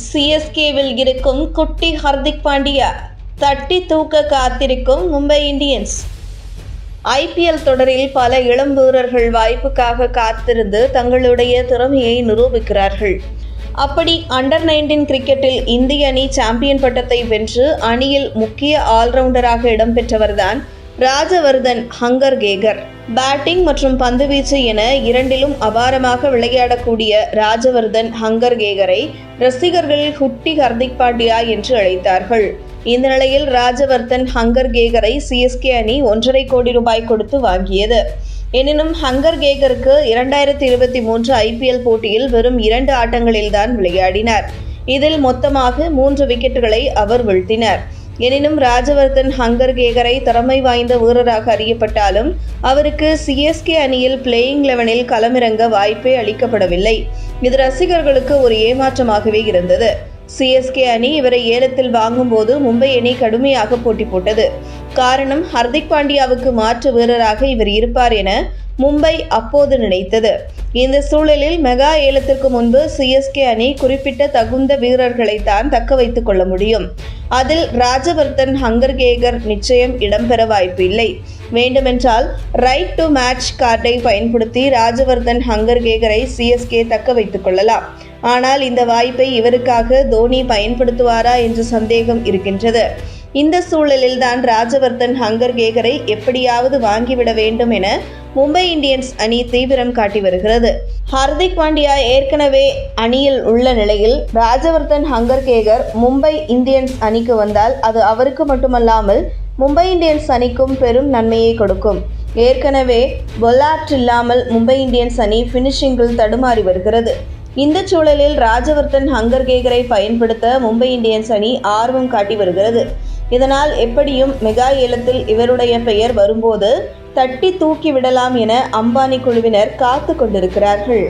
சிஎஸ்கேவில் இருக்கும் குட்டி ஹர்திக் பாண்டியா தட்டி தூக்க காத்திருக்கும் மும்பை இந்தியன்ஸ். ஐபிஎல் தொடரில் பல இளம் வீரர்கள் வாய்ப்புக்காக காத்திருந்து தங்களுடைய திறமையை நிரூபிக்கிறார்கள். அப்படி அண்டர் நைன்டீன் கிரிக்கெட்டில் இந்திய அணி சாம்பியன் பட்டத்தை வென்று அணியில் முக்கிய ஆல்ரவுண்டராக இடம்பெற்றவர்தான் ராஜவர்தன் ஹங்கர் கேகர். பேட்டிங் மற்றும் பந்துவீச்சு என இரண்டிலும் அபாரமாக விளையாடக்கூடிய ராஜவர்தன் ஹங்கர் கேகரை ரசிகர்கள் ஹுட்டி ஹர்திக் பாண்டியா என்று அழைத்தார்கள். இந்த நிலையில் ராஜவர்தன் ஹங்கர் கேகரை சிஎஸ்கே அணி ஒன்றரை கோடி ரூபாய் கொடுத்து வாங்கியது. எனினும் ஹங்கர் கேகருக்கு இரண்டாயிரத்தி இருபத்தி மூன்று ஐபிஎல் போட்டியில் வெறும் இரண்டு ஆட்டங்களில்தான் விளையாடினார். இதில் மொத்தமாக மூன்று விக்கெட்டுகளை அவர் வீழ்த்தினார். எனினும் ராஜவர்தன் ஹங்கர் கேகரை திறமை வாய்ந்த வீரராக அறியப்பட்டாலும் அவருக்கு சிஎஸ்கே அணியில் பிளேயிங் லெவனில் களமிறங்க வாய்ப்பே அளிக்கப்படவில்லை. இது ரசிகர்களுக்கு ஒரு ஏமாற்றமாகவே இருந்தது. சிஎஸ்கே அணி இவரை ஏலத்தில் வாங்கும்போது மும்பை அணி கடுமையாக போட்டி போட்டது. காரணம் ஹர்திக் பாண்டியாவுக்கு மாற்று வீரராக இவர் இருப்பார் என மும்பை அப்போது நினைத்தது. இந்த சூழலில் மெகா ஏலத்திற்கு முன்பு சிஎஸ்கே அணி குறிப்பிட்ட தகுந்த வீரர்களை தான் தக்க வைத்துக் கொள்ள முடியும். அதில் ராஜவர்தன் ஹங்கர் கேகர் நிச்சயம் இடம்பெற வாய்ப்பில்லை வேண்டுமென்றால் ரைட் டு மேட்ச் கார்டை பயன்படுத்தி ராஜவர்தன் ஹங்கர் கேகரை சிஎஸ்கே தக்க வைத்துக் கொள்ளலாம். ஆனால் இந்த வாய்ப்பை இவருக்காக தோனி பயன்படுத்துவாரா என்று சந்தேகம் இருக்கின்றது. இந்த சூழலில்தான் ராஜவர்தன் ஹங்கர் கேகரை எப்படியாவது வாங்கிவிட வேண்டும் என மும்பை இந்தியன்ஸ் அணி தீவிரம் காட்டி வருகிறது. ஹர்திக் பாண்டியா ஏற்கனவே அணியில் உள்ள நிலையில் ராஜவர்தன் ஹங்கர் கேகர் மும்பை இந்தியன்ஸ் அணிக்கு வந்தால் அது அவருக்கு மட்டுமல்லாமல் மும்பை இந்தியன்ஸ் அணிக்கும் பெரும் நன்மையை கொடுக்கும். ஏற்கனவே பொல்லாட் இல்லாமல் மும்பை இந்தியன்ஸ் அணி ஃபினிஷிங்கில் தடுமாறி வருகிறது. இந்த சூழலில் ராஜவர்தன் ஹங்கர் கேகரை பயன்படுத்த மும்பை இந்தியன்ஸ் அணி ஆர்வம் காட்டி வருகிறது. இதனால் எப்படியும் மெகா ஏலத்தில் இவருடைய பெயர் வரும்போது தட்டி தூக்கி விடலாம் என அம்பானி குழுவினர் காத்து கொண்டிருக்கிறார்கள்.